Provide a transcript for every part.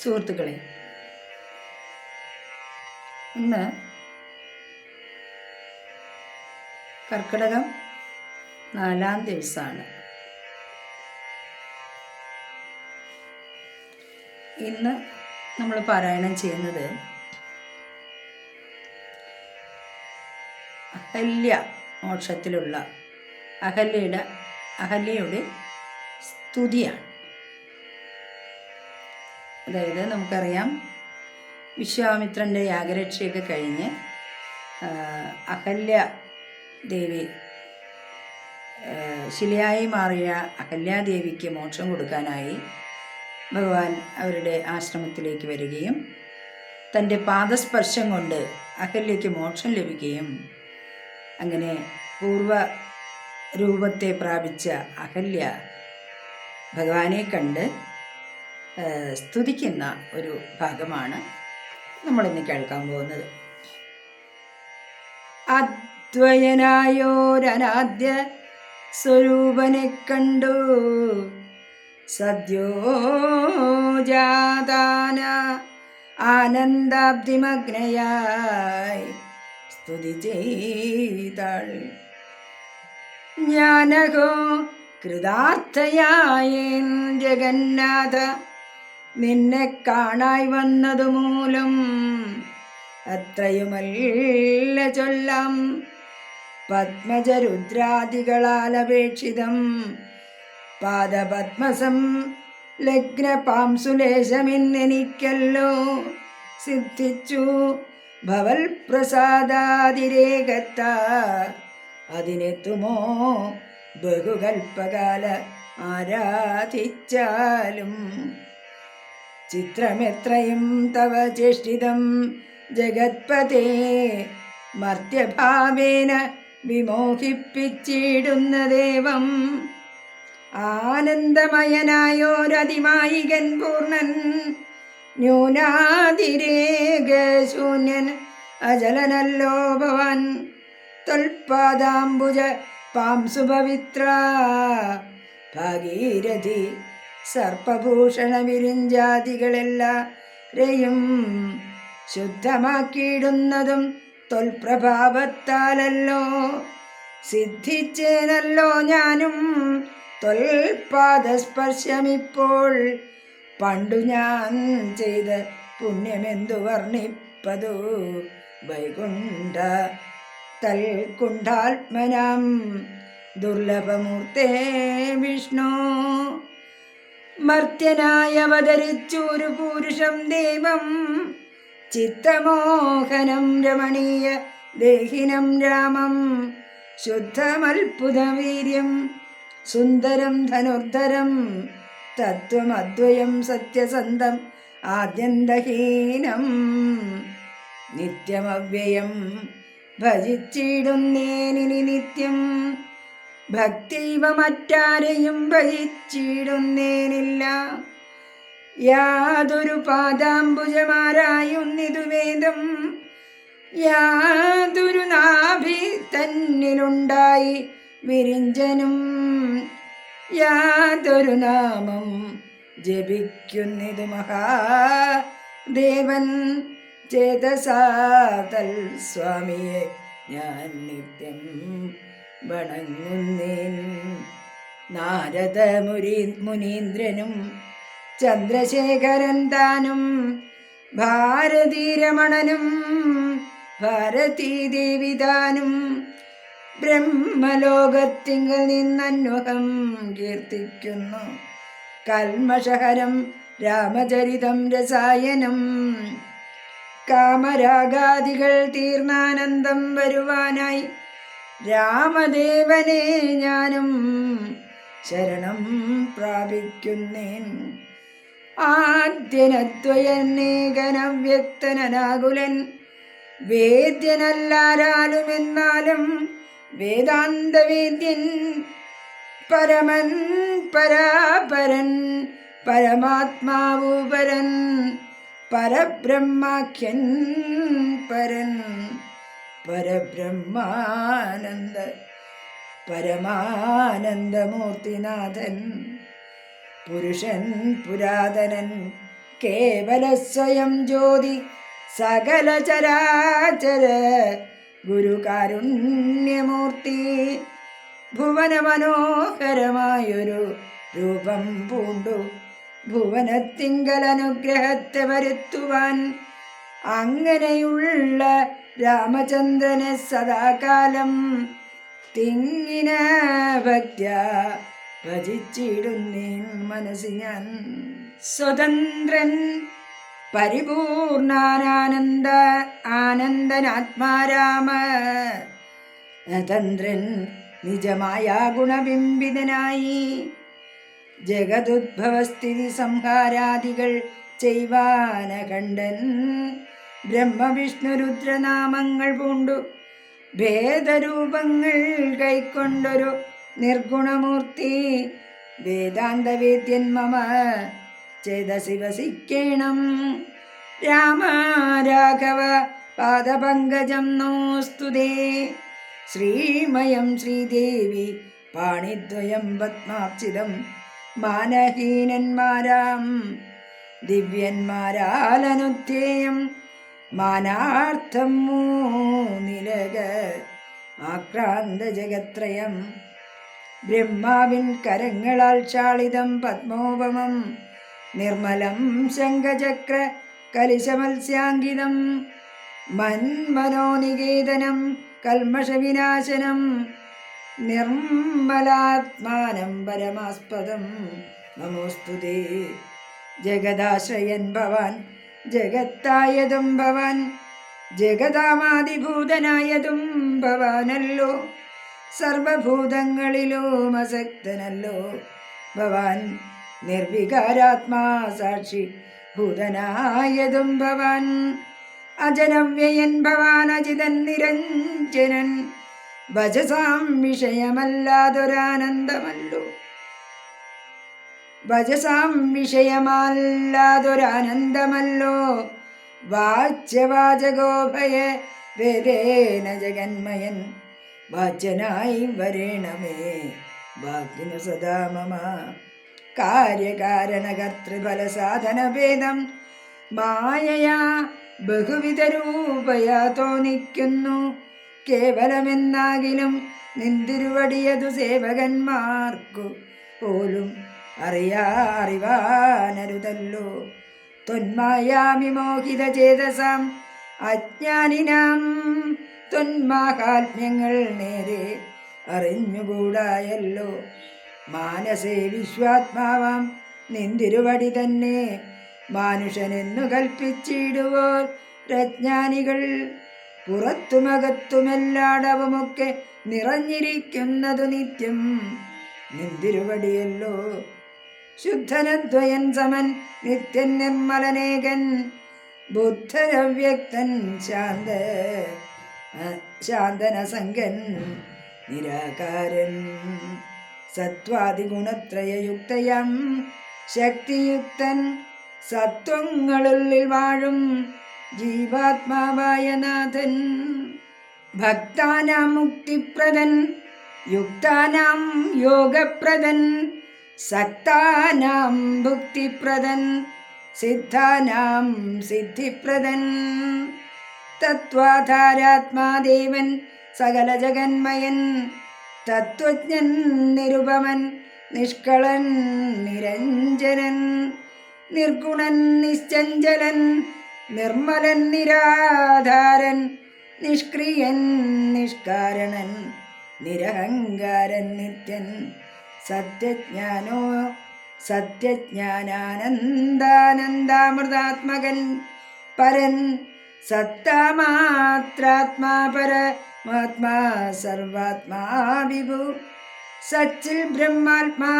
സുഹൃത്തുക്കളെ ഇന്ന് കർക്കിടകം നാലാം ദിവസമാണ്. ഇന്ന് നമ്മൾ പാരായണം ചെയ്യുന്നത് അഹല്യ മോക്ഷത്തിലുള്ള അഹല്യയുടെ അഹല്യയുടെ സ്തുതിയാണ്. അതായത് നമുക്കറിയാം വിശ്വാമിത്രന്റെ യാഗരക്ഷയൊക്കെ കഴിഞ്ഞ് അഹല്യ ദേവി ശിലയായി മാറിയ അഹല്യാദേവിക്ക് മോക്ഷം കൊടുക്കാനായി ഭഗവാൻ അവരുടെ ആശ്രമത്തിലേക്ക് വരികയും തന്റെ പാദസ്പർശം കൊണ്ട് അഹല്യയ്ക്ക് മോക്ഷം ലഭിക്കുകയും അങ്ങനെ പൂർവ രൂപത്തെ പ്രാപിച്ച അഹല്യ ഭഗവാനെ കണ്ട് സ്തുതിക്കുന്ന ഒരു ഭാഗമാണ് നമ്മളിന്ന് കേൾക്കാൻ പോകുന്നത്. അദ്വയനായോരനാദ്യ സ്വരൂപനെ കണ്ടു. സദ്യോജാതാന ആനന്ദാബ്ദിമഗ്നയായി സ്തുതി ചെയ്താൾ. ജ്ഞാനകോ കൃതാർത്ഥയായേൻ ജഗന്നാഥ നിന്നെ കാണായി വന്നതുമൂലം അത്രയുമല്ല ചൊല്ലാം. പത്മജരുദ്രാദികളാൽ അപേക്ഷിതം പാദപത്മസം ലഗ്നപാംസുലേശമെന്നെനിക്കല്ലോ സിദ്ധിച്ചു. ഭവൽ പ്രസാദാതിരേകത്ത അതിനെത്തുമോ ബഹുകൽപ്പകാല ആരാധിച്ചാലും. ചിത്രമെത്രയും തവ ചേഷ്ടിതം ജഗത്പതേ മർത്യഭാവേന വിമോഹിപ്പിച്ചിടുന്ന ദേവം. ആനന്ദമയനായോരതിമായികൻ പൂർണൻ ന്യൂനാതിരേകശൂന്യൻ അജലനല്ലോ ഭവൻ. തൊൽപാദാംബുജ പാംസുപവിത്ര ഭാഗീരഥി സർപ്പഭൂഷണ വിരിഞ്ചാതികളെല്ലാരെയും ശുദ്ധമാക്കിയിടുന്നതും തൊൽപ്രഭാവത്താലല്ലോ. സിദ്ധിച്ചേനല്ലോ ഞാനും. തൊൽപാദസ്പർശമിപ്പോൾ പണ്ടു ഞാൻ ചെയ്ത പുണ്യമെന്തു വർണിപ്പതു? വൈകുണ്ഠ തൽക്കുണ്ടാത്മനം ദുർലഭമൂർത്തേ വിഷ്ണു. മർത്യനായി അവതരിച്ചൊരു പുരുഷം ദൈവം. ചിത്തമോഹനം രമണീയ ദേഹിനം രാമം. ശുദ്ധമത്ഭുതവീര്യം സുന്ദരം ധനുർധരം. തത്വമദ്വയം സത്യസന്ധം ആദ്യന്തഹീനം. നിത്യമവ്യയം ഭജിച്ചിടുന്നേനിനി നിത്യം ഭക്തിവ മറ്റാരെയും വഹിച്ചിടുന്നേനില്ല. യാതൊരു പാദാംബുജമാരായുന്നിതു വേദം യാതൊരു നാഭി തന്നിലുണ്ടായി വിരിഞ്ചനും യാതൊരു നാമം ജപിക്കുന്നിതു മഹാദേവൻ. ചേതസാതൽ സ്വാമിയെ ഞാൻ നിത്യം വണങ്ങുന്നേൻ. നാരദ മുരി മുനീന്ദ്രനും ചന്ദ്രശേഖരൻ താനും ഭാരതീരമണനും ഭാരതീദേവി താനും ബ്രഹ്മലോകത്തിങ്കൽ നിന്നന്വഹം കീർത്തിക്കുന്നു. കൽമഷഹരം രാമചരിതം രസായനം കാമരാഗാദികൾ തീർന്നാനന്ദം വരുവാനായി രാമദേവനെ ഞാനും ശരണം പ്രാപിക്കുന്നേൻ. ആദ്യനത്വയന്നേകനവ്യക്തനാകുലൻ വേദ്യനല്ലാരാലും എന്നാലും വേദാന്തവേദ്യൻ പരമൻ പരാപരൻ പരമാത്മാവു പരൻ പരബ്രഹ്മാഖ്യൻ പരൻ. പരബ്രഹ്മാനന്ദ പരമാനന്ദമൂർത്തിനാഥൻ പുരുഷൻ പുരാതനൻ കേവല സ്വയം ജ്യോതി സകല ചരാചര ഗുരുകാരുണ്യമൂർത്തി ഭുവന മനോഹരമായൊരു രൂപം പൂണ്ടു. ഭുവനത്തിങ്കൽ അനുഗ്രഹത്തെ വരുത്തുവാൻ അങ്ങനെയുള്ള രാമചന്ദ്രനെ സദാകാലം തിങ്ങിന ഭക്യ ഭജിച്ചിടുന്നേൻ മനസ്സി ഞാൻ സ്വതന്ത്രൻ പരിപൂർണാനന്ദ ആനന്ദനാത്മാരാമ. തന്ത്രൻ നിജമായ ഗുണബിംബിതനായി ജഗതുദ്ഭവസ്ഥിതി സംഹാരാദികൾ ചെയ്വാനകണ്ഠൻ ബ്രഹ്മവിഷ്ണു രുദ്രനാമങ്ങൾ പൂണ്ടു. ഭേദരൂപങ്ങൾ കൈക്കൊണ്ടൊരു നിർഗുണമൂർത്തി. വേദാന്തവേദ്യൻ മമ ചേതസി ശിവസിക്കേണം രാമ രാഘവ പാദപങ്കജം നോസ്തുതേ. ശ്രീമയം ശ്രീദേവി പാണിദ്വയം പത്മാർച്ചിതം. മാനഹീനന്മാരാം ദിവ്യന്മാരാലനുധ്യേയം മാനാർത്ഥം മൂന്നിലക ആക്രാന്ത ജഗത്രയം ബ്രഹ്മാവിൻ കരങ്ങളാൽ ചാളിതം പത്മോപമം. നിർമ്മലം ശംഖചക്ര കലിശമത്സ്യാങ്കിതം. മന്മനോനികേതനം കൽമഷവിനാശനം. നിർമ്മലാത്മാനം പരമാസ്പദം. നമോസ്തുതേ. ജഗദാശ്രയൻ ഭവാൻ ജഗത്തായതും ഭവാൻ. ജഗതാമാതിഭൂതനായതും ഭവാനല്ലോ. സർവഭൂതങ്ങളിലും അസക്തനല്ലോ. ഭവാൻ നിർവികാരാത്മാ സാക്ഷി ഭൂതനായതും ഭവാൻ. അജനവ്യയൻ ഭവാൻ അജിതൻ നിരഞ്ജനൻ. ഭജസാം വിഷയമല്ലാതൊരാനന്ദമല്ലോ. ഭജസാം വിഷയമല്ലാതൊരാനന്ദമല്ലോ. വാച്യവാചകോഭയ വേദേന ജഗന്മയൻ വാച്യനായി വരേണമേ. ഭാഗ്യനു സദാ മമ. കാര്യകാരണകർത്തൃഫല സാധനഭേദം മായയാ ബഹുവിധ രൂപയാ തോന്നിക്കുന്നു. കേവലമെന്നാകിലും നിന്തിരുവടിയതു സേവകന്മാർക്കു പോലും അറിയാ അറിവാനരുതല്ലോ തൊന്മായാമിമോഹിത ചേതസാം അജ്ഞാനിനാം. തൊന്മാഹാത്മ്യങ്ങൾ നേരെ അറിഞ്ഞുകൂടായല്ലോ. മാനസേ വിശ്വാത്മാവാം നിന്തിരുവടി തന്നെ. മാനുഷനെന്നു കൽപ്പിച്ചിടുവോർ രജ്ഞാനികൾ പുറത്തുമകത്തുമെല്ലാടവുമൊക്കെ നിറഞ്ഞിരിക്കുന്നതു നിത്യം. നിന്തിരുവടിയല്ലോ. ശുദ്ധനദ്വയൻ സമൻ നിത്യൻ നിർമ്മലനേകൻ ബുദ്ധരവ്യക്തൻ ശാന്ത ശാന്തനസംഗൻ നിരാകാരൻ. സത്വാദിഗുണത്രയയുക്തയം ശക്തിയുക്തൻ. സത്വങ്ങളുള്ളിൽ വാഴും ജീവാത്മാവായ നാഥൻ. ഭക്താനാം മുക്തിപ്രദൻ യുക്താനാം യോഗപ്രദൻ. സക്താനാം ഭുക്തിപ്രദൻ സിദ്ധാനാം സിദ്ധിപ്രദൻ. തത്വാധാരാത്മാദേവൻ സകല ജഗന്മയൻ. തത്വജ്ഞൻ നിരുപമൻ നിഷ്കളൻ നിരഞ്ജനൻ. നിർഗുണൻ നിശ്ചഞ്ചലൻ നിർമ്മലൻ നിരാധാരൻ. നിഷ്ക്രിയൻ നിഷ്കാരണൻ നിരഹങ്കാരൻ നിത്യൻ. സത്യജ്ഞാനോ സത്യജ്ഞാനാനന്ദാനന്ദാമൃതാത്മകൻ പരൻ സത്താമാത്രാത്മാ പരമാത്മാ സർവാത്മാ വിഭു. സച്ചിൽ ബ്രഹ്മാത്മാ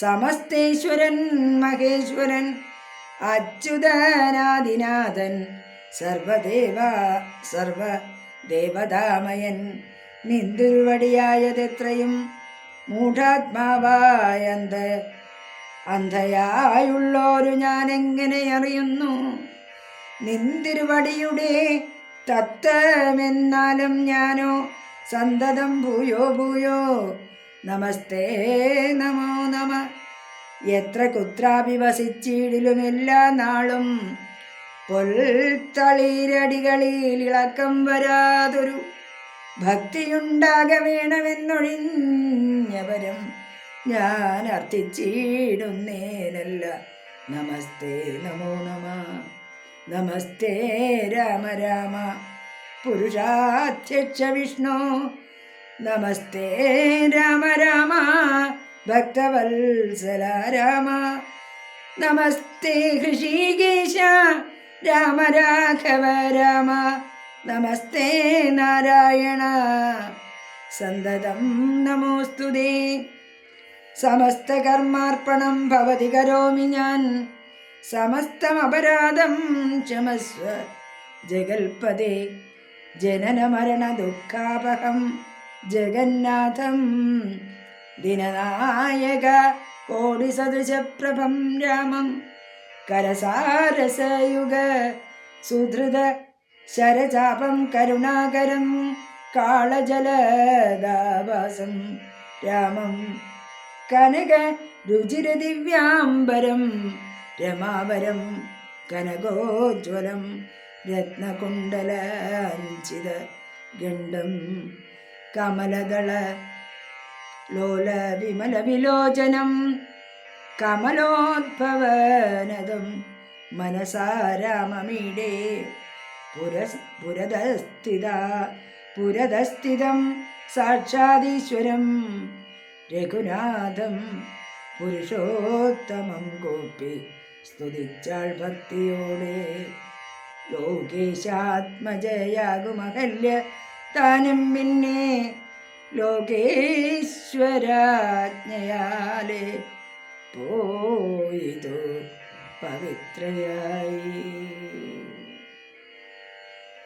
സമസ്തേശ്വരൻ മഹേശ്വരൻ. അച്യുതനാദിനാഥൻ സർവദേവ സർവദേവതാമയൻ. നിന്തുരുവടിയായതെത്രയും മൂഢാത്മാവായ അന്ധ അന്ധയായുള്ളോരു ഞാൻ എങ്ങനെ അറിയുന്നു? നിന്തിരുവടിയുടെ തത്വമെന്നാലും ഞാനോ സന്തതം ഭൂയോ ഭൂയോ നമസ്തേ നമോ നമ. എത്ര കുത്രാപി വസിച്ചിടിലും എല്ലാ നാളും പൊൽത്തളിരടികളിൽ ഇളക്കം വരാതൊരു ഭക്തിയുണ്ടാക വേണമെന്നൊഴിഞ്ഞവരും ഞാൻ അർത്ഥിച്ചിടുന്നേനല്ല നമസ്തേ നമോ നമ. നമസ്തേ രാമ രാമ. പുരുഷാധ്യക്ഷ വിഷ്ണു. നമസ്തേ രാമ രാമ. ഭക്തവത്സല രാമ. നമസ്തേ ഹൃഷീകേശ. രാമ രാഘവ രാമ. നമസ്തേ നാരായണ. സന്തതം നമോസ്തുതേ സമസ്തകർമാർപ്പണം ഭവതി കരോമി ഞാൻ. സമസ്തമപരാധം ക്ഷമസ്വ ജഗൽപദേ ജനന മരണ ദുഃഖാപഹം ജഗന്നാഥം. ദിനനായക കോടിസദൃശപ്രഭം രാമം. കരസാരസയുഗ സുധൃത ശരചാപം കരുണാകരം കാളജലദാവാസം രാമം കനക രുചിരദിവ്യാംബരം. രമാവരം കനകോജ്വലം. രത്നകുണ്ടലാഞ്ചിത ഗണ്ഡം കമലദള ലോല വിമല വിലോചനം കമലോദ്ഭവനദം മനസാരാമമീടേ പുരസ് പുരതസ്ഥിത പുരതസ്ഥിതം സാക്ഷാദീശ്വരം രഘുനാഥം പുരുഷോത്തമം ഗോപി സ്തുതിച്ചാൾ ഭക്തിയോടെ ലോകേശാത്മജയാകുമഹല്യ താനും പിന്നെ ലോകേശ്വരാജ്ഞയാലെ പോയിതു പവിത്രയായി.